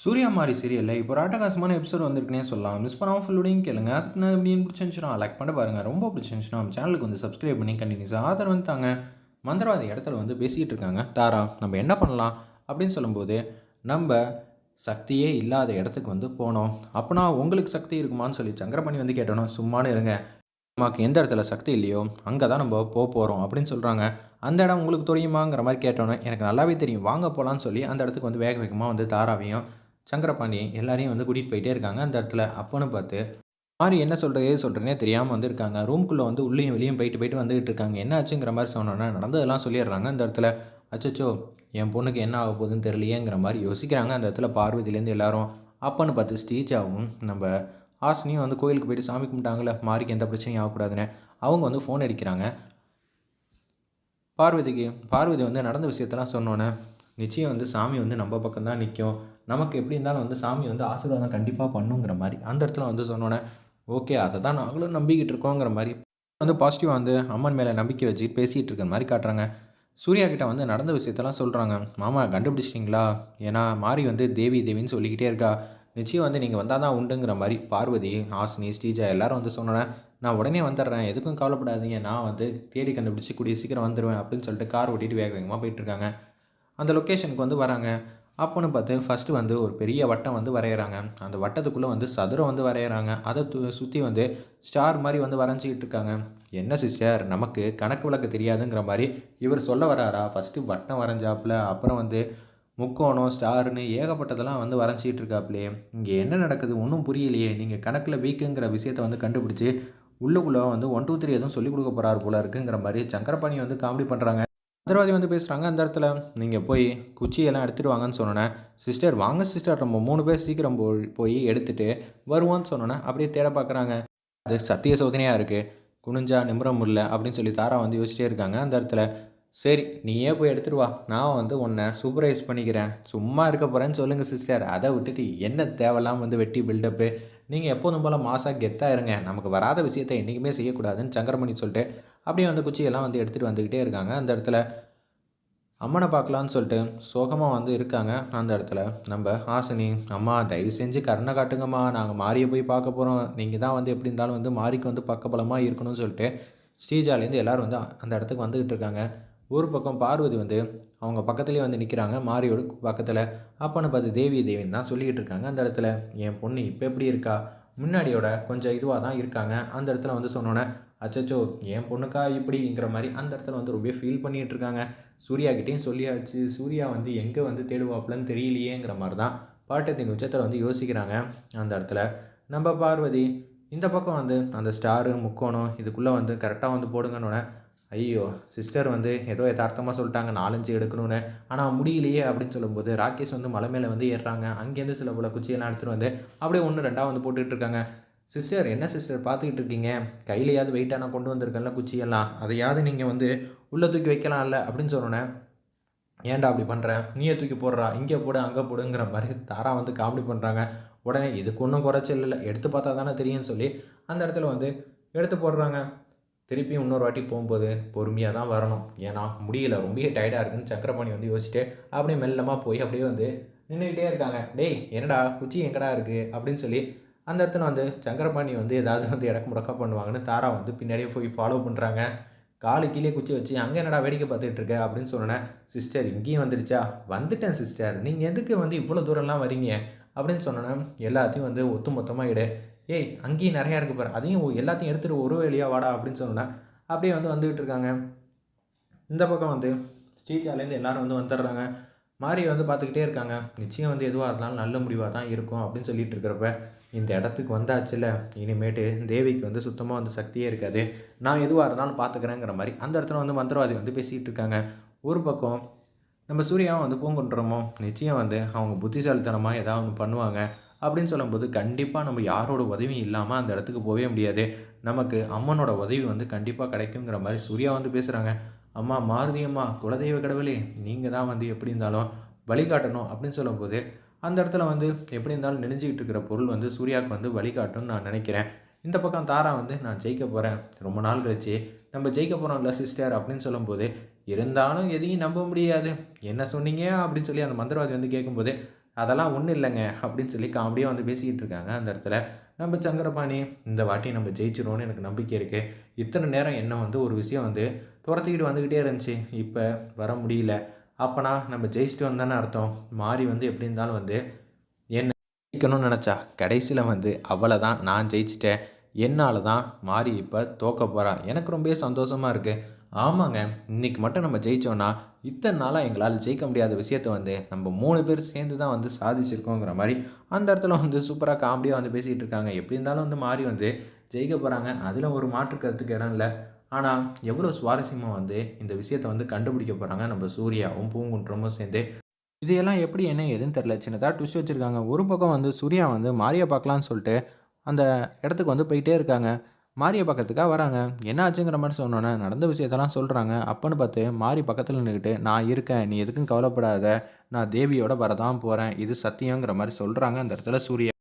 சூர்யா மாதிரி சீரியலில் இப்போ ஒரு ஆட்டகாசமான எபிசோட் வந்திருக்குனே சொல்லலாம். மிஸ் பண்ணாமல் ஃபுல்லோடையும் கேளுங்க. அதுக்கு நான் எப்படின்னு பிடிச்சிருந்துச்சுன்னா லைக் பண்ண பாருங்கள் ரொம்ப பிடிச்சிருந்துச்சுன்னா நம்ம சேனலுக்கு வந்து சப்ஸ்கிரைப் பண்ணி கண்டினியூஸாக ஆதரவு வந்து தாங்க. மந்திரவாதி இடத்துல வந்து பேசிக்கிட்டு இருக்காங்க. தாரா நம்ம என்ன பண்ணலாம்? அப்படின்னு சொல்லும்போது நம்ம சக்தியே இல்லாத இடத்துக்கு வந்து போனோம். அப்போனா உங்களுக்கு சக்தி இருக்குமான்னு சொல்லி சங்கரபாணி வந்து கேட்டோன்னா சும்மானு இருங்க. நமக்கு எந்த இடத்துல சக்தி இல்லையோ அங்கே தான் நம்ம போக போகிறோம் அப்படின்னு சொல்கிறாங்க அந்த இடம் உங்களுக்கு தெரியுமாங்கிற மாதிரி கேட்டோன்னே எனக்கு நல்லாவே தெரியும். வாங்க போகலான்னு சொல்லி அந்த இடத்துக்கு வந்து வேக வேகமாக வந்து தாராவையும் சங்கரபாண்டி எல்லாரையும் வந்து கூட்டிகிட்டு போயிட்டே இருக்காங்க. அந்த இடத்துல அப்போன்னு பார்த்து மாறி என்ன சொல்கிறது ஏது சொல்கிறேனே தெரியாமல் வந்திருக்காங்க. ரூம்குள்ளே வந்து உள்ளேயும் வெளியும் போயிட்டு போயிட்டு வந்துகிட்டு இருக்காங்க. என்ன ஆச்சுங்கிற மாதிரி சொன்னோன்னா நடந்ததெல்லாம் சொல்லிடுறாங்க. அந்த இடத்துல அச்சச்சோ என் பொண்ணுக்கு என்ன ஆக போகுதுன்னு தெரியலையேங்கிற மாதிரி யோசிக்கிறாங்க. அந்த இடத்துல பார்வதியிலேருந்து எல்லாரும் அப்பன்னு பார்த்து ஸ்டீச்சாவும் நம்ம ஆசினியும் வந்து கோயிலுக்கு போயிட்டு சாமி கும்பிட்டாங்களே மாறிக்கு எந்த பிரச்சனையும் ஆகக்கூடாதுன்னு அவங்க வந்து ஃபோன் அடிக்கிறாங்க. பார்வதிக்கு பார்வதி வந்து நடந்த விஷயத்தெல்லாம் சொன்னோன்னே நிச்சயம் வந்து சாமி வந்து நம்ம பக்கம் தான் நிற்கும் நமக்கு எப்படி இருந்தாலும் வந்து சாமி வந்து ஆசீர்வாதம் கண்டிப்பாக பண்ணுங்கிற மாதிரி. அந்த இடத்துல வந்து சொன்னோன்னே ஓகே அதை தான் நாங்களும் நம்பிக்கிட்டு இருக்கோங்கிற மாதிரி. வந்து பாசிட்டிவாக வந்து அம்மன் மேலே நம்பிக்கை வச்சு பேசிகிட்டு இருக்கிற மாதிரி காட்டுறாங்க. சூர்யா கிட்ட வந்து நடந்த விஷயத்தெல்லாம் சொல்கிறாங்க மாமா கண்டுபிடிச்சிட்டிங்களா? ஏன்னா மாறி வந்து தேவி தேவின்னு சொல்லிக்கிட்டே இருக்கா. நிச்சயம் வந்து நீங்கள் வந்தால் தான் உண்டுங்கிற மாதிரி. பார்வதி ஹாசினி ஸ்ரீஜா எல்லாரும் வந்து சொன்னோன்னே நான் உடனே வந்துடுறேன். எதுக்கும் கவலைப்படாதீங்க. நான் வந்து தேடி கண்டுபிடிச்சி கூடிய சீக்கிரம் வந்துடுவேன் அப்படின்னு சொல்லிட்டு கார் ஓட்டிட்டு வேக வேகமாக போயிட்டுருக்காங்க அந்த லொக்கேஷனுக்கு வந்து வராங்க. அப்போன்னு பார்த்து ஃபஸ்ட்டு வந்து ஒரு பெரிய வட்டம் வந்து வரைகிறாங்க அந்த வட்டத்துக்குள்ளே வந்து சதுரம் வந்து வரைகிறாங்க அதை து சுற்றி வந்து ஸ்டார் மாதிரி வந்து வரைஞ்சிக்கிட்டு இருக்காங்க. என்ன சிஸ்டர் நமக்கு கணக்கு விளக்கு தெரியாதுங்கிற மாதிரி இவர் சொல்ல வராரா? ஃபஸ்ட்டு வட்டம் வரைஞ்சாப்புல அப்புறம் வந்து முக்கோணம் ஸ்டார்னு ஏகப்பட்டதெல்லாம் வந்து வரைஞ்சிக்கிட்டு இருக்காப்புலையே. இங்கே என்ன நடக்குது? ஒன்றும் புரியலையே. நீங்கள் கணக்கில் வீக்குங்கிற விஷயத்தை வந்து கண்டுபிடிச்சி உள்ளுக்குள்ளே வந்து ஒன் டூ த்ரீ எதுவும் சொல்லிக் கொடுக்க போகிறாரு போல இருக்குங்கிற மாதிரி சங்கரபாணி வந்து காமெடி பண்ணுறாங்க மந்திரவாதி வந்து பேசுகிறாங்க அந்த இடத்துல நீங்கள் போய் குச்சியெல்லாம் எடுத்துகிட்டு வாங்கன்னு சொன்னோன்னே சிஸ்டர் வாங்க சிஸ்டர். நம்ம மூணு பேர் சீக்கிரம் போய் போய் எடுத்துகிட்டு வருவோன்னு சொன்னோன்னே அப்படியே தேட பார்க்குறாங்க அது சத்திய சோதனையாக இருக்குது குனிஞ்சா நிமிரம் இல்லை அப்படின்னு சொல்லி தாரா வந்து யோசிச்சிட்டே இருக்காங்க அந்த இடத்துல. சரி நீயே போய் எடுத்துகிட்டு வா. நான் வந்து உன்னை சூப்பரைஸ் பண்ணிக்கிறேன். சும்மா இருக்க போகிறேன்னு சொல்லுங்கள் சிஸ்டர். அதை விட்டுட்டு என்ன தேவையில்லாமல் வந்து வெட்டி பில்டப்பு நீங்கள் எப்போதும் போல் மாசாக கெத்தாக இருங்க. நமக்கு வராத விஷயத்தை என்றைக்குமே செய்யக்கூடாதுன்னு சங்கரமணி சொல்லிட்டு அப்படியே வந்து குச்சியெல்லாம் வந்து எடுத்துகிட்டு வந்துக்கிட்டே இருக்காங்க. அந்த இடத்துல அம்மனை பார்க்கலான்னு சொல்லிட்டு சோகமாக வந்து இருக்காங்க. அந்த இடத்துல நம்ம ஹாசினி அம்மா தயவு செஞ்சு கருணை காட்டுங்கம்மா. நாங்கள் மாரியை போய் பார்க்க போகிறோம் நீங்கள் தான் வந்து எப்படி இருந்தாலும் வந்து மாரிக்கு வந்து பக்கபலமாக இருக்கணும்னு சொல்லிட்டு ஸ்ரீஜாலேருந்து எல்லோரும் வந்து அந்த இடத்துக்கு வந்துக்கிட்டு இருக்காங்க. ஒரு பக்கம் பார்வதி வந்து அவங்க பக்கத்துலேயே வந்து நிற்கிறாங்க மாரியோட பக்கத்தில் அப்போன்னு பார்த்து தேவி தேவின்னு தான் சொல்லிக்கிட்டு இருக்காங்க. அந்த இடத்துல என் பொண்ணு இப்போ எப்படி இருக்கா? முன்னாடியோட கொஞ்சம் இதுவாக தான் இருக்காங்க. அந்த இடத்துல வந்து சொன்னோன்னே அச்சச்சோ என் பொண்ணுக்கா இப்படிங்கிற மாதிரி அந்த இடத்துல வந்து ரொம்ப ஃபீல் பண்ணிகிட்டு இருக்காங்க சூர்யா கிட்டேயும் சொல்லியாச்சு. சூர்யா வந்து எங்கே வந்து தேடுவாப்புலன்னு தெரியலையேங்கிற மாதிரி தான் பாட்டத்தின் உச்சத்தில் வந்து யோசிக்கிறாங்க அந்த இடத்துல. நம்ம பார்வதி இந்த பக்கம் வந்து அந்த ஸ்டாரு முக்கோணம் இதுக்குள்ளே வந்து கரெக்டாக வந்து போடுங்கன்னொன்னே ஐயோ சிஸ்டர் வந்து ஏதோ யதார்த்தமாக சொல்லிட்டாங்க நாலஞ்சு எடுக்கணும்னு. ஆனால் முடியலையே அப்படின்னு சொல்லும்போது ராகேஷ் வந்து மலை மேலே வந்து ஏறுறாங்க. அங்கேருந்து சில போல குச்சியெல்லாம் எடுத்துகிட்டு வந்து அப்படியே ஒன்று ரெண்டாக வந்து போட்டுக்கிட்டு இருக்காங்க. சிஸ்டர் என்ன சிஸ்டர் பார்த்துக்கிட்டு இருக்கீங்க. கையிலையாவது வெயிட்டாக நான் கொண்டு வந்திருக்கேன்ல குச்சியெல்லாம் அதையாவது நீங்கள் வந்து உள்ளே தூக்கி வைக்கலாம்ல அப்படின்னு சொன்னோன்னே ஏன்டா அப்படி பண்ணுறேன் நீயே தூக்கி போடுறா. இங்கே போடு அங்கே போடுங்கிற மாதிரி தாரா வந்து காமெடி பண்ணுறாங்க உடனே இதுக்கு ஒன்றும் குறைச்சல் இல்லை எடுத்து பார்த்தா தானே தெரியும்னு சொல்லி அந்த இடத்துல வந்து எடுத்து போடுறாங்க. திருப்பியும் இன்னொரு வாட்டி போகும்போது பொறுமையாக தான் வரணும். ஏன்னா முடியல. ரொம்ப டயர்டாக இருக்குன்னு சக்கரபாணி வந்து யோசிச்சுட்டு அப்படியே மெல்லமாக போய் அப்படியே வந்து நின்றுக்கிட்டே இருக்காங்க. டேய் என்னடா? குச்சி எங்கடா இருக்குது அப்படின்னு சொல்லி அந்த இடத்துல வந்து சங்கரபாணி வந்து ஏதாவது வந்து இடக்கு முடக்கா பண்ணுவாங்கன்னு தாரா வந்து பின்னாடியே போய் ஃபாலோ பண்ணுறாங்க காலு கீழே குச்சி வச்சு அங்கே என்னடா வேடிக்கை பார்த்துட்டு இருக்க? அப்படின்னு சொன்னேன் சிஸ்டர் இங்கேயும் வந்துடுச்சா வந்துட்டேன் சிஸ்டர் நீங்கள் எதுக்கு வந்து இவ்வளோ தூரம்லாம் வரீங்க? அப்படின்னு சொன்னேன் எல்லாத்தையும் வந்து ஒத்து மொத்தமாக இடு ஏய் அங்கேயும் நிறையா இருக்குது பாரு. அதையும் எல்லாத்தையும் எடுத்துகிட்டு ஒரு வழியாக வாடா. அப்படின்னு சொன்னேன் அப்படியே வந்து வந்துக்கிட்டு இருக்காங்க. இந்த பக்கம் வந்து ஸ்ரீஜாலேருந்து எல்லோரும் வந்து வந்துடுறாங்க. மாரியை வந்து பார்த்துக்கிட்டே இருக்காங்க. நிச்சயம் வந்து எதுவாக இருந்தாலும் நல்ல முடிவாக தான் இருக்கும் அப்படின்னு சொல்லிட்டு இருக்கிறப்ப இந்த இடத்துக்கு வந்தாச்சுல இனிமேட்டு தேவிக்கு வந்து சுத்தமாக வந்து சக்தியே இருக்காது. நான் எதுவாக இருந்தாலும் பார்த்துக்கிறேங்கிற மாதிரி அந்த இடத்துல வந்து மந்திரவாதி வந்து பேசிகிட்டு இருக்காங்க. ஒரு பக்கம் நம்ம சூர்யாவை வந்து பூங்குன்றமோ நிச்சயம் வந்து அவங்க புத்திசாலித்தனமாக ஏதாவது ஒன்று பண்ணுவாங்க. அப்படின்னு சொல்லும்போது கண்டிப்பாக நம்ம யாரோட உதவியும் இல்லாமல் அந்த இடத்துக்கு போகவே முடியாது. நமக்கு அம்மனோட உதவி வந்து கண்டிப்பாக கிடைக்குங்கிற மாதிரி சூர்யா வந்து பேசுகிறாங்க அம்மா மாருதி அம்மா குலதெய்வ கடவுளே நீங்கள் தான் வந்து எப்படி இருந்தாலும் வழிகாட்டணும் அப்படின்னு சொல்லும்போது அந்த இடத்துல வந்து எப்படி இருந்தாலும் நெனைஞ்சிக்கிட்டு இருக்கிற பொருள் வந்து சூர்யாவுக்கு வந்து வழிகாட்டும்னு நான் நினைக்கிறேன். இந்த பக்கம் தாரா வந்து நான் ஜெயிக்க போகிறேன் ரொம்ப நாள் கழிச்சு. நம்ம ஜெயிக்க போகிறோம்ல சிஸ்டர் அப்படின்னு சொல்லும்போது இருந்தாலும் எதையும் நம்ப முடியாது. என்ன சொன்னீங்க? அப்படின்னு சொல்லி அந்த மந்திரவாதி வந்து கேட்கும்போது அதெல்லாம் ஒன்றும் இல்லைங்க. அப்படின்னு சொல்லி காமெடியாக வந்து பேசிக்கிட்டு இருக்காங்க அந்த இடத்துல. நம்ம சங்கரபாணி இந்த வாட்டி நம்ம ஜெயிச்சிருவோன்னு எனக்கு நம்பிக்கை இருக்குது இத்தனை நேரம் என்ன வந்து ஒரு விஷயம் வந்து துரத்திக்கிட்டு வந்துக்கிட்டே இருந்துச்சு. இப்போ வர முடியல. அப்போனா நம்ம ஜெயிச்சுட்டு வந்தானே அர்த்தம். மாறி வந்து எப்படி இருந்தாலும் வந்து என்ன ஜெயிக்கணும்னு நினச்சா கடைசியில் வந்து அவளை தான் நான் ஜெயிச்சிட்டேன். என்னால் தான் மாறி இப்போ தோக்க போகிறான் எனக்கு ரொம்பவே சந்தோஷமாக இருக்குது ஆமாங்க இன்றைக்கி மட்டும் நம்ம ஜெயிச்சோன்னா இத்தனை நாளாக எங்களால் ஜெயிக்க முடியாத விஷயத்த வந்து நம்ம மூணு பேர் சேர்ந்து தான் வந்து சாதிச்சிருக்கோங்கிற மாதிரி அந்த இடத்துல வந்து சூப்பராக காமெடியாக வந்து பேசிகிட்டு இருக்காங்க. எப்படி இருந்தாலும் வந்து மாறி வந்து ஜெயிக்க போகிறாங்க அதில் ஒரு மாற்று கருத்துக்கு இடம் இல்லை. ஆனால் எவ்வளோ சுவாரஸ்யமாக வந்து இந்த விஷயத்தை வந்து கண்டுபிடிக்க போகிறாங்க நம்ம சூர்யாவும் பூங்குன்றமும் சேர்ந்து. இதையெல்லாம் எப்படி என்ன எதுன்னு தெரில சின்னதாக ட்விஸ்ட் வச்சுருக்காங்க. ஒரு பக்கம் வந்து சூர்யா வந்து மாரியை பார்க்கலான்னு சொல்லிட்டு அந்த இடத்துக்கு வந்து போயிட்டே இருக்காங்க. மாரியை பக்கத்துக்காக வராங்க. என்ன ஆச்சுங்கிற மாதிரி சொன்னோன்னே நடந்த விஷயத்தெல்லாம் சொல்கிறாங்க அப்போன்னு பார்த்து மாரி பக்கத்தில் நின்றுக்கிட்டு நான் இருக்கேன். நீ எதுக்கும் கவலைப்படாத. நான் தேவியோட வரதான் போகிறேன் இது சத்தியங்கிற மாதிரி சொல்கிறாங்க அந்த இடத்துல சூர்யா.